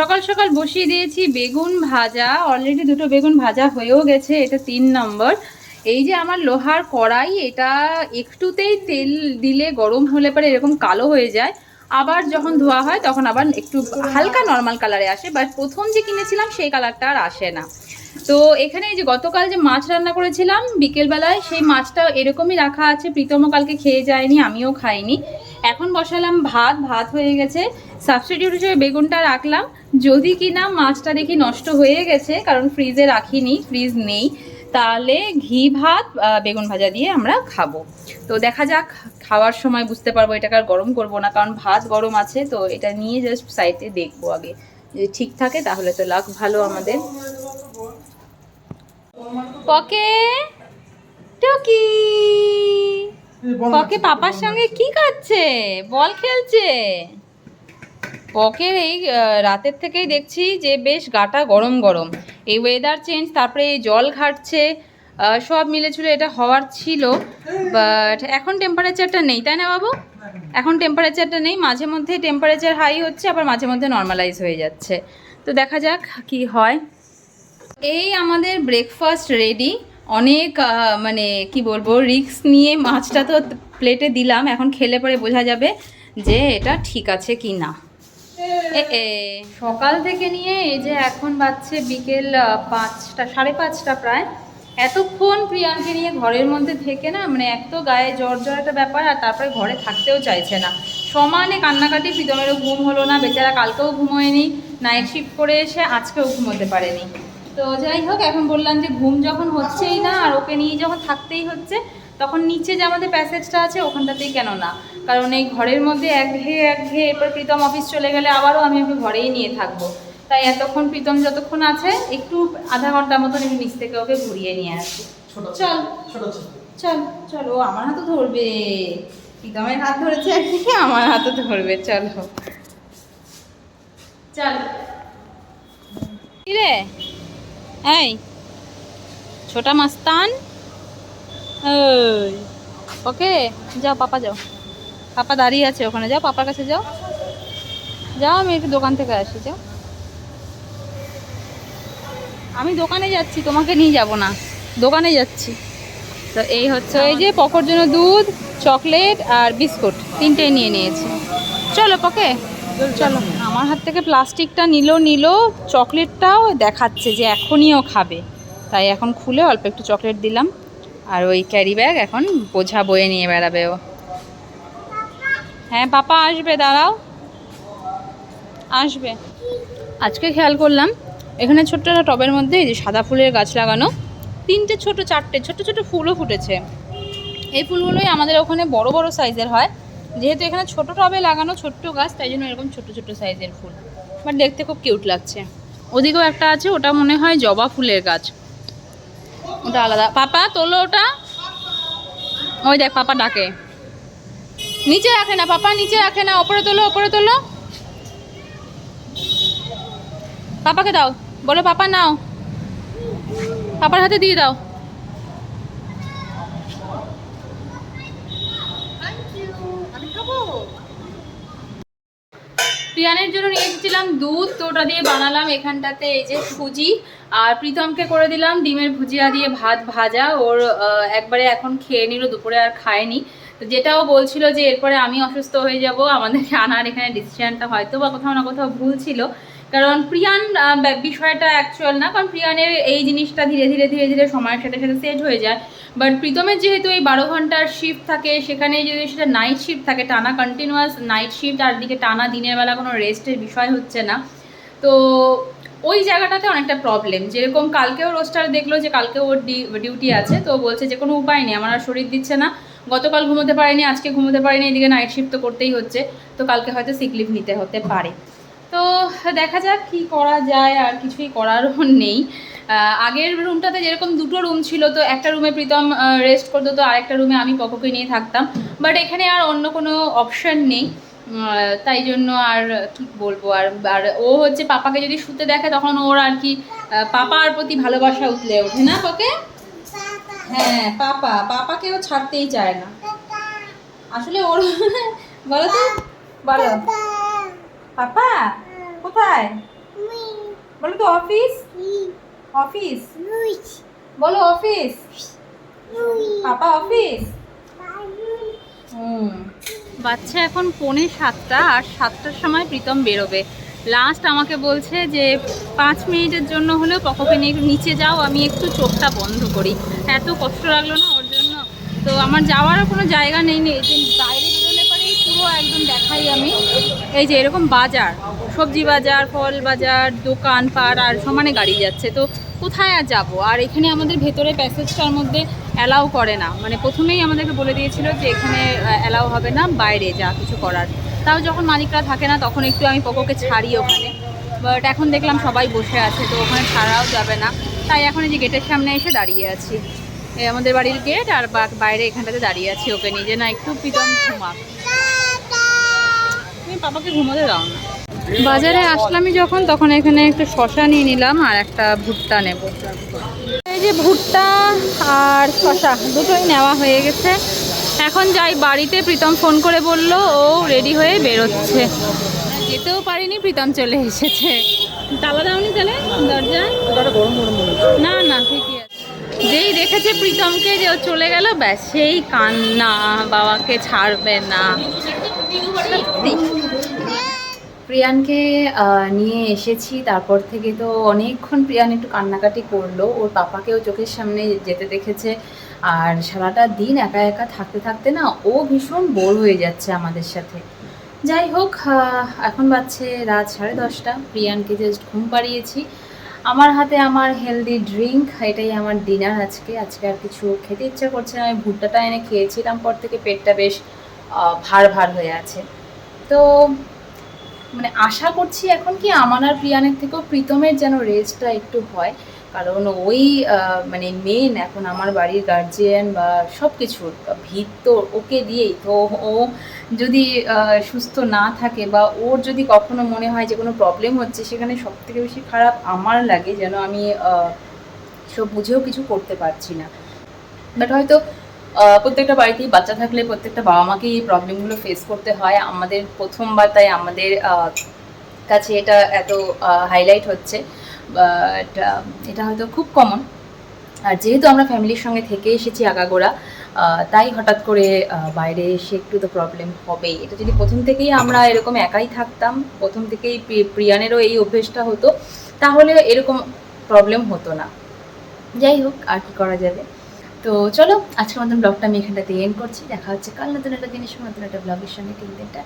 সকাল সকাল বসিয়ে দিয়েছি বেগুন ভাজা। অলরেডি দুটো বেগুন ভাজা হয়েও গেছে, এটা তিন নম্বর। এই যে আমার লোহার কড়াই, এটা একটুতেই তেল দিলে গরম হলে পরে এরকম কালো হয়ে যায়। আবার যখন ধোয়া হয়, তখন আবার একটু হালকা নর্মাল কালারে আসে বাট প্রথম যে কিনেছিলাম সেই কালারটা আর আসে না। তো এখানে এই যে গতকাল যে মাছ রান্না করেছিলাম, বিকেলবেলায় সেই মাছটা এরকমই রাখা আছে প্রীতমও কালকে খেয়ে যায়নি, আমিও খাইনি। এখন বসালাম ভাত ভাত হয়ে গেছে। সাবস্টিটিউট হিসেবে বেগুনটা রাখলাম। যদি কিনা মাছটা দেখি নষ্ট হয়ে গেছে, কারণ ফ্রিজে রাখিনি ফ্রিজ নেই, তাহলে ঘি, ভাত বেগুন ভাজা দিয়ে আমরা খাব। তো দেখা যাক, খাওয়ার সময় বুঝতে পারব এটাকে আর গরম করব না, কারণ ভাত গরম আছে, তো এটা নিয়ে জাস্ট সাইডে দেখব আগে। যদি ঠিক থাকে, তাহলে তো লাগ ভালো আমাদের। পকে টকি! পকে পাপার সঙ্গে কি করছে বল খেলছে। পকের এই রাতের থেকেই দেখছি যে বেশ গাটা গরম গরম। এই ওয়েদার চেঞ্জ তারপরে এই জল ঘাটছে সব মিলেছিল এটা হওয়ার ছিল। বাট এখন টেম্পারেচারটা নেই তাই না বাবু? এখন টেম্পারেচারটা নেই মাঝে মধ্যে টেম্পারেচার হাই হচ্ছে আবার মাঝে মধ্যে নর্মালাইজ হয়ে যাচ্ছে। তো দেখা যাক কি হয়। এই আমাদের ব্রেকফাস্ট রেডি অনেক মানে কি বলব রিস্ক নিয়ে মাছটা তো প্লেটে দিলাম, এখন খেলে পরে বোঝা যাবে যে এটা ঠিক আছে কি না। সকাল থেকে নিয়ে এই যে এখন বাজছে বিকেল পাঁচটা, সাড়ে পাঁচটা প্রায়। এতক্ষণ প্রিয়াঙ্কে নিয়ে ঘরের মধ্যে থেকে না মানে এক তো গায়ে জ্বর জ্বর একটা ব্যাপার, আর তারপরে ঘরে থাকতেও চাইছে না। সমানে কান্নাকাটি, প্রীতমেরও ঘুম হলো না, বেচারা কালকেও ঘুমোয়নি নাইট শিফট করে এসে আজকেও ঘুমোতে পারেনি। তো যাই হোক এখন বললাম যে ঘুম যখন হচ্ছেই না আর ওকে নিয়ে যখন থাকতেই হচ্ছে তখন নিচে যে আমাদের প্যাসেজটা আছে ওখানটাতেই কেন না? কারণ এই ঘরের মধ্যে একঘেয়ে একঘেয়ে এরপর প্রীতম অফিস চলে গেলে আবারও আমি ওকে ঘরেই নিয়ে থাকব। তাই এতক্ষণ প্রীতম যতক্ষণ আছে একটু আধা ঘণ্টার মতন আমি নিচ থেকে ওকে ঘুরিয়ে নিয়ে আসি চল। চল চল ও আমার হাতে ধরবে। প্রীতমের হাত ধরেছে একদিকে আমার হাতে ধরবে চলো। চল। কি রে? এই ছোটা মাস্তান। ওই ওকে যাও পাপা যাও। পাপা দাঁড়িয়ে আছে ওখানে যাও পাপার কাছে যাও। যাও আমি একটু দোকান থেকে আসি যাও। আমি দোকানে যাচ্ছি তোমাকে নিয়ে যাব না। দোকানে যাচ্ছি। তো এই হচ্ছে এই যে পকর জন্য দুধ চকলেট আর বিস্কুট তিনটেই নিয়ে নিয়েছি। চলো পকে। চলো। আমার হাত থেকে প্লাস্টিকটা নিল নিল, চকলেটটাও দেখাচ্ছে যে এখনইও খাবে। তাই এখন খুলে অল্প একটু চকলেট দিলাম। আর ওই ক্যারি ব্যাগ এখন বোঝা বয়ে নিয়ে বেড়াবে ও। হ্যাঁ পাপা আসবে, দাঁড়াও। আসবে। আজকে খেয়াল করলাম, এখানে ছোট্ট একটা টবের মধ্যে এই যে সাদা ফুলের গাছ লাগানো, তিনটে ছোট, চারটে ছোট ছোট ফুলও ফুটেছে। এই ফুলগুলোই আমাদের ওখানে বড় বড় সাইজের হয়। যেহেতু এখানে ছোট টবে লাগানো ছোট্ট গাছ, তাই জন্য এরকম ছোট ছোট সাইজের ফুল। বাট দেখতে খুব কিউট লাগছে। ওদিকেও একটা আছে, ওটা মনে হয় জবা ফুলের গাছ। ওটা আলাদা। পাপা, তোলো ওটা। ওই দেখ, পাপা ডাকে। নিচে রাখে না, পাপা, নিচে রাখে না, ওপরে তোলো ওপরে তোলো। পাপাকে দাও। বলো, পাপা, নাও। পাপার হাতে দিয়ে দাও। এসেছিলাম দুধ, তো ওটা দিয়ে বানালাম এখানটাতে এই যে সুজি। আর প্রীতমকে করে দিলাম ডিমের ভুজিয়া দিয়ে ভাত ভাজা। ওর একবারে এখন খেয়ে নিল, দুপুরে আর খায়নি। তো যেটাও বলছিল যে এরপরে আমি অসুস্থ হয়ে যাব, আমাদেরকে আনার এখানে ডিসিশানটা হয়তো বা কোথাও না কোথাও ভুল ছিল। কারণ প্রিয়ান বিষয়টা অ্যাকচুয়াল না, কারণ প্রিয়ানের এই জিনিসটা ধীরে ধীরে ধীরে ধীরে সময়ের সাথে সাথে সেট হয়ে যায়। বাট প্রীতমের যেহেতু এই বারো ঘণ্টার শিফট থাকে, সেখানে যদি সেটা নাইট শিফট থাকে, টানা কন্টিনিউয়াস নাইট শিফট আর দিকে টানা দিনের বেলা কোনো রেস্টের বিষয় হচ্ছে না। তো ওই জায়গাটাতে অনেকটা প্রবলেম যেরকম কালকেও রোস্টার দেখল যে কালকে ওর ডিউটি আছে, তো বলছে যে কোনো উপায় নেই, আমার আর শরীর দিচ্ছে না। গতকাল ঘুমোতে পারিনি, আজকে ঘুমোতে পারিনি, এদিকে নাইট শিফট তো করতেই হচ্ছে। তো কালকে হয়তো সিক লিভ নিতে হতে পারে। তো দেখা যাক কি করা যায়, আর কিছুই করারও নেই। আগের রুমটাতে যেরকম দুটো রুম ছিল, তো একটা রুমে প্রীতম রেস্ট করতো, তো আরেকটা রুমে আমি পকোকে নিয়ে থাকতাম। বাট এখানে আর অন্য কোনো অপশন নেই। তাই জন্য আর কি বলব, আর আর ও হচ্ছে পাপাকে যদি শুতে দেখে, তখন ওর আর কি পাপার প্রতি ভালোবাসা উঠলে ওঠে, না তোকে হ্যাঁ পাপা। পাপাকেও ছাড়তেই চায় না। আসলে ওর বলো তো। বলো। পাপা? কোথায়? বলো তো, অফিস? অফিস? বলো, অফিস? Papa, office? বাচ্চা এখন পৌনে সাতটা, আর সাতটার সময় প্রীতম বেরোবে। লাস্ট আমাকে বলছে যে, পাঁচ মিনিটের জন্য হলেও পকপে নিচে যাও, আমি একটু চোখটা বন্ধ করি। এত কষ্ট লাগল না ওর জন্য। তো আমার যাওয়ারও কোনো জায়গা নেই নেই পুরো একদম দেখাই আমি। এই যে এরকম বাজার, সবজি বাজার, ফল বাজার, দোকান, পাট, আর সমানে গাড়ি যাচ্ছে। তো কোথায় আর যাব? আর এখানে আমাদের ভেতরে প্যাসেজটার মধ্যে অ্যালাউ করে না। মানে প্রথমেই আমাদেরকে বলে দিয়েছিল যে এখানে অ্যালাউ হবে না, বাইরে যা কিছু করার। তাও যখন মালিকরা থাকে না, তখন একটু আমি পকোকে ছাড়ি ওখানে। বাট এখন দেখলাম সবাই বসে আছে, তো ওখানে ছাড়াও যাবে না। তাই এখন এই যে গেটের সামনে এসে দাঁড়িয়ে আছি। আমাদের বাড়ির গেট, আর বাইরে এখানটাতে দাঁড়িয়ে আছি ওকে নিজে না, একটু প্রীতম তুমি পাপাকে ঘুমোতে দাও না। বাজারে আসলামই যখন, তখন এখানে একটু শশা নিয়ে নিলাম আর একটা ভুট্টা নেব। এই যে ভুট্টা আর শশা, দুটোই নেওয়া হয়ে গেছে। এখন যাই বাড়িতে, প্রীতম ফোন করে বলল, ও রেডি হয়ে বেরোচ্ছে। যেতেও পারিনি, প্রীতম চলে এসেছে। তালা দাওনি তাহলে দরজা না না, ঠিকই আছে। যেই দেখেছে প্রীতমকে যে ও চলে গেল, ব্যাস সেই কান্না, বাবাকে ছাড়বে না। প্রিয়ানকে নিয়ে এসেছি। তারপর থেকে তো অনেকক্ষণ প্রিয়ান একটু কান্নাকাটি করল। ওর পাপাকেও চোখের সামনে যেতে দেখেছে। আর সারাটা দিন একা একা থাকতে থাকতে না ও ভীষণ বোর হয়ে যাচ্ছে আমাদের সাথে। যাই হোক এখন বাজছে রাত সাড়ে দশটা। প্রিয়ানকে জাস্ট ঘুম পাড়িয়েছি। আমার হাতে আমার হেলদি ড্রিঙ্ক এটাই আমার ডিনার আজকে। আজকে আর কিছু খেতে ইচ্ছা করছে না। আমি ভুট্টাটা এনে খেয়েছিলাম, পর থেকে পেটটা বেশ ভার ভার হয়ে আছে। তো মানে আশা করছি এখন কি আমার আর প্রিয়ানের থেকেও প্রীতমের যেন রেজটা একটু হয়। কারণ ওই মানে মেন এখন আমার বাড়ির গার্জিয়ান বা সব কিছুর ভিত তো ওকে দিয়েই। তো ও যদি সুস্থ না থাকে বা ওর যদি কখনো মনে হয় যে কোনো প্রবলেম হচ্ছে, সেখানে সব থেকে বেশি খারাপ আমার লাগে যেন আমি সব বুঝেও কিছু করতে পারছি না। বাট হয়তো প্রত্যেকটা বাড়িতেই বাচ্চা থাকলে প্রত্যেকটা বাবা মাকেই এই প্রবলেমগুলো ফেস করতে হয়। আমাদের প্রথমবার তাই আমাদের কাছে এটা এত হাইলাইট হচ্ছে। বাট এটা হয়তো খুব কমন আর যেহেতু আমরা ফ্যামিলির সঙ্গে থেকে এসেছি আগাগোড়া তাই হঠাৎ করে বাইরে এসে একটু তো প্রবলেম হবেই। এটা যদি প্রথম থেকেই আমরা এরকম একাই থাকতাম, প্রথম থেকেই প্রি- প্রিয়ানেরও এই অভ্যেসটা হতো, তাহলে এরকম প্রবলেম হতো না। যাই হোক, আর কি করা যাবে? তো চলো, আজকের মতন ব্লগটা আমি এখানটাতে এন্ড করছি। দেখা হচ্ছে কাল নতুন একটা জিনিস, নতুন একটা ব্লগের সঙ্গে। তিন টাটা।